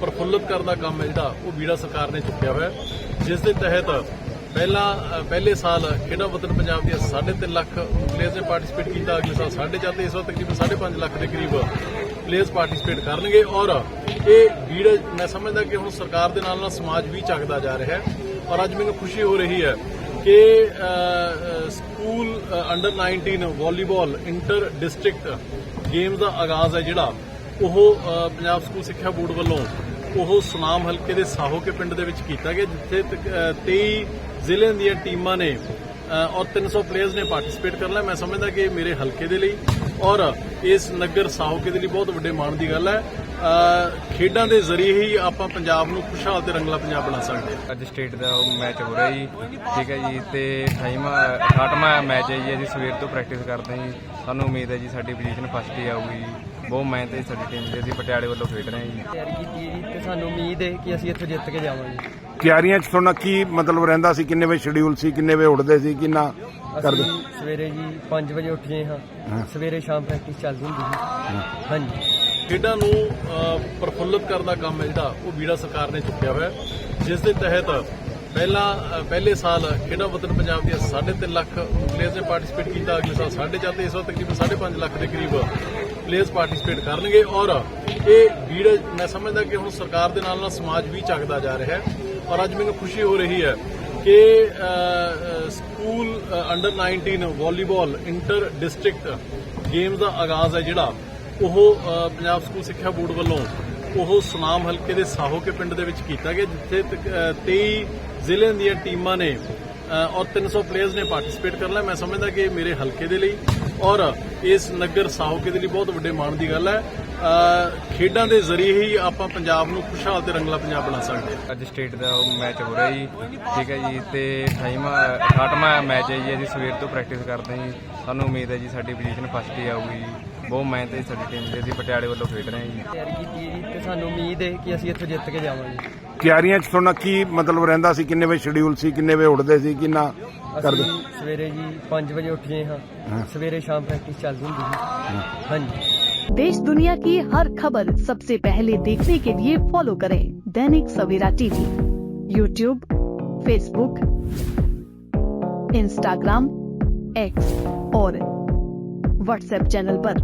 ਪ੍ਰਫੁੱਲਤ ਕਰਨ ਦਾ ਕੰਮ ਹੈ ਜਿਹੜਾ, ਉਹ ਬੀੜਾ ਸਰਕਾਰ ਨੇ ਚੁੱਕਿਆ ਹੋਇਆ ਜਿਸ ਦੇ ਤਹਿਤ ਪਹਿਲਾਂ ਪਹਿਲੇ ਸਾਲ ਖੇਡਾਂ ਵਤਨ ਪੰਜਾਬ ਦੀਆਂ 3.5 ਲੱਖ ਪਲੇਅਰਸ ਨੇ ਪਾਰਟਿਸਿਪੇਟ ਕੀਤਾ, ਅਗਲੇ ਸਾਲ 4.5 ਤੇ ਇਸ ਵਾਰ ਤਕਰੀਬਨ 5.5 ਲੱਖ ਦੇ ਕਰੀਬ ਪਲੇਅਰਸ ਪਾਰਟਿਸਿਪੇਟ ਕਰਨਗੇ। ਔਰ ਇਹ ਬੀੜ, ਮੈਂ ਸਮਝਦਾ ਕਿ ਹੁਣ ਸਰਕਾਰ ਦੇ ਨਾਲ ਨਾਲ ਸਮਾਜ ਵੀ ਚੱਕਦਾ ਜਾ ਰਿਹਾ ਹੈ। ਔਰ ਅੱਜ ਮੈਨੂੰ ਖੁਸ਼ੀ ਹੋ ਰਹੀ ਹੈ ਕਿ school under 19 volleyball inter district game ਦਾ ਆਗਾਜ਼ ਹੈ ਜਿਹੜਾ। ਉਹ ਪੰਜਾਬ ਸਕੂਲ ਸਿੱਖਿਆ ਬੋਰਡ ਵੱਲੋਂ ਉਹ ਸੁਨਾਮ ਹਲਕੇ ਦੇ ਸਾਹੋਕੇ ਪਿੰਡ ਦੇ ਵਿੱਚ ਕੀਤਾ ਗਿਆ ਜਿੱਥੇ ਤਕ- ਅ, 23 ਜ਼ਿਲ੍ਹਿਆਂ ਦੀਆਂ ਟੀਮਾਂ ਨੇ ਅ, ਔਰ 300 ਪਲੇਅਰਸ ਨੇ ਪਾਰਟਿਸਿਪੇਟ ਕਰਨਾ ਮੈਂ ਸਮਝਦਾ ਕਿ ਮੇਰੇ ਹਲਕੇ ਦੇ ਲਈ ਔਰ ਇਸ ਨਗਰ ਸਾਹੋਕੇ ਦੇ ਲਈ ਬਹੁਤ ਵੱਡੇ ਮਾਣ ਦੀ ਗੱਲ ਹੈ। ਖੇਡਾਂ ਦੇ ਜ਼ਰੀਏ ਹੀ ਆਪਾਂ ਪੰਜਾਬ ਨੂੰ ਖੁਸ਼ਹਾਲ ਤੇ ਰੰਗਲਾ ਪੰਜਾਬ ਬਣਾ ਸਕਦੇ ਹਾਂ। ਅੱਜ ਸਟੇਟ ਦਾ ਉਹ ਮੈਚ ਹੋ ਰਿਹਾ ਜੀ। ਠੀਕ ਹੈ ਜੀ ਤੇ 28ਵਾਂ 68ਵਾਂ ਮੈਚ ਹੈ ਜੀ। ਅਸੀਂ ਸਵੇਰ ਤੋਂ ਪ੍ਰੈਕਟਿਸ ਕਰਦੇ ਹਾਂ ਜੀ। ਸਾਨੂੰ ਉਮੀਦ ਹੈ ਜੀ ਸਾਡੀ ਪੋਜੀਸ਼ਨ ਫਸਟ ਹੀ ਆਊਗੀ। ਜੀ ਬਹੁਤ ਮਿਹਨਤ ਹੈ ਸਾਡੀ ਟੀਮ ਦੀ। ਅਸੀਂ ਪਟਿਆਲੇ ਵੱਲੋਂ ਖੇਡ ਰਹੇ ਹਾਂ ਜੀ। ਤਿਆਰੀ ਕੀਤੀ ਹੈ ਜੀ ਤੇ ਸਾਨੂੰ ਉਮੀਦ ਹੈ ਕਿ ਅਸੀਂ ਇੱਥੋਂ ਜਿੱਤ ਕੇ ਜਾਵਾਂਗੇ। ਤਿਆਰੀਆਂ 'ਚ ਤੁਹਾਡਾ ਕੀ ਮਤਲਬ ਰਹਿੰਦਾ ਸੀ? ਕਿੰਨੇ ਵਜੇ ਸ਼ਡਿਊਲ ਸੀ? ਕਿੰਨੇ ਵਜੇ ਉੱਠਦੇ ਸੀ? ਕਿੰਨਾ ਕਰਦੇ? ਸਵੇਰੇ ਜੀ 5 ਵਜੇ ਉੱਠ ਗਏ ਹਾਂ। ਹਾਂ। ਸਵੇਰੇ ਸ਼ਾਮ ਪ੍ਰੈਕਟਿਸ ਚੱਲਦੀ ਹੁੰਦੀ ਸੀ। ਹਾਂਜੀ। ਖੇਡਾਂ ਨੂੰ ਅ, ਪ੍ਰਫੁੱਲਤ ਕਰਨ ਦਾ ਕੰਮ ਹੈ ਜਿਹੜਾ ਉਹ ਬੀੜਾ ਸਰਕਾਰ ਨੇ ਚੁੱਕਿਆ ਹੋਇਆ। ਜਿਸ ਦੇ ਤਹਿਤ ਪਹਿਲਾਂ ਪਹਿਲੇ ਸਾਲ ਖੇਡਾਂ ਵਤਨ ਪੰਜਾਬ ਦੀਆਂ 3.5 ਲੱਖ ਪਲੇਅਰਸ ਨੇ ਪਾਰਟਿਸਿਪੇਟ ਕੀਤਾ। ਅਗਲੇ ਸਾਲ 4.5 ਤੇ ਇਸ ਵਾਰ ਤਕਰੀਬਨ 5.5 ਲੱਖ ਦੇ ਕਰੀਬ ਪਲੇਅਰਸ ਪਾਰਟਿਸਿਪੇਟ ਕਰਨਗੇ। ਔਰ ਇਹ ਬੀੜ ਮੈਂ ਸਮਝਦਾ ਕਿ ਹੁਣ ਸਰਕਾਰ ਦੇ ਨਾਲ ਨਾਲ ਸਮਾਜ ਵੀ ਚੱਕਦਾ ਜਾ ਰਿਹਾ ਹੈ। ਔਰ ਅੱਜ ਮੈਨੂੰ ਖੁਸ਼ੀ ਹੋ ਰਹੀ ਹੈ ਕਿ school under 19 volleyball inter district games ਦਾ ਆਗਾਜ਼ ਹੈ ਜਿਹੜਾ। ਉਹ ਪੰਜਾਬ ਸਕੂਲ ਸਿੱਖਿਆ ਬੋਰਡ ਵੱਲੋਂ ਉਹ ਸੁਨਾਮ ਹਲਕੇ ਦੇ ਸਾਹੋਕੇ ਪਿੰਡ ਦੇ ਵਿੱਚ ਕੀਤਾ ਗਿਆ ਜਿੱਥੇ ਤਕ- 23 ਜ਼ਿਲ੍ਹਿਆਂ ਦੀਆਂ ਟੀਮਾਂ ਨੇ ਅ, ਔਰ 300 ਪਲੇਅਰਸ ਨੇ ਪਾਰਟਿਸਿਪੇਟ ਕਰਨਾ ਮੈਂ ਸਮਝਦਾ ਕਿ ਮੇਰੇ ਹਲਕੇ ਦੇ ਲਈ ਔਰ ਇਸ ਨਗਰ ਸਾਹੋਕੇ ਦੇ ਲਈ ਬਹੁਤ ਵੱਡੇ ਮਾਣ ਦੀ ਗੱਲ ਹੈ। ਖੇਡਾਂ ਦੇ ਜ਼ਰੀਏ ਹੀ ਆਪਾਂ ਪੰਜਾਬ ਨੂੰ ਖੁਸ਼ਹਾਲ ਤੇ ਰੰਗਲਾ ਪੰਜਾਬ ਬਣਾ ਸਕਦੇ ਹਾਂ। ਅੱਜ ਸਟੇਟ ਦਾ ਉਹ ਮੈਚ ਹੋ ਰਿਹਾ ਜੀ। ਠੀਕ ਹੈ ਜੀ ਤੇ 28ਵਾਂ 68ਵਾਂ ਮੈਚ ਹੈ ਜੀ। ਅਸੀਂ ਸਵੇਰ ਤੋਂ ਪ੍ਰੈਕਟਿਸ ਕਰਦੇ ਹਾਂ ਜੀ। ਸਾਨੂੰ ਉਮੀਦ ਹੈ ਜੀ ਸਾਡੀ ਪੋਜੀਸ਼ਨ ਫਸਟ ਹੀ ਆਊਗੀ ਜੀ। ਬਹੁਤ ਮਿਹਨਤ ਹੈ ਸਾਡੀ ਟੀਮ ਦੀ ਅਸੀਂ ਪਟਿਆਲੇ ਵੱਲੋਂ ਖੇਡ ਰਹੇ ਹਾਂ ਜੀ ਤਿਆਰੀ ਕੀਤੀ ਹੈ ਜੀ ਤੇ ਸਾਨੂੰ ਉਮੀਦ ਹੈ ਕਿ ਅਸੀਂ ਇੱਥੋਂ ਜਿੱਤ ਕੇ ਜਾਵਾਂਗੇ ਤਿਆਰੀਆਂ 'ਚ ਤੁਹਾਡਾ ਕੀ ਮਤਲਬ ਰਹਿੰਦਾ ਸੀ ਕਿੰਨੇ ਵਜੇ ਸ਼ਡਿਊਲ ਸੀ ਕਿੰਨੇ ਵਜੇ ਉੱਠਦੇ ਸੀ ਕਿੰਨਾ ਕਰਦੇ ਅਸੀਂ ਸਵੇਰੇ ਜੀ 5 ਵਜੇ ਉੱਠ ਗਏ ਹਾਂ। ਹਾਂ ਸਵੇਰੇ ਸ਼ਾਮ ਪ੍ਰੈਕਟਿਸ ਚੱਲਦੀ ਹੁੰਦੀ ਸੀ ਹਾਂਜੀ देश दुनिया की हर खबर सबसे पहले देखने के लिए फॉलो करें Dainik Savera TV YouTube Facebook Instagram X और व्हाट्सएप चैनल पर।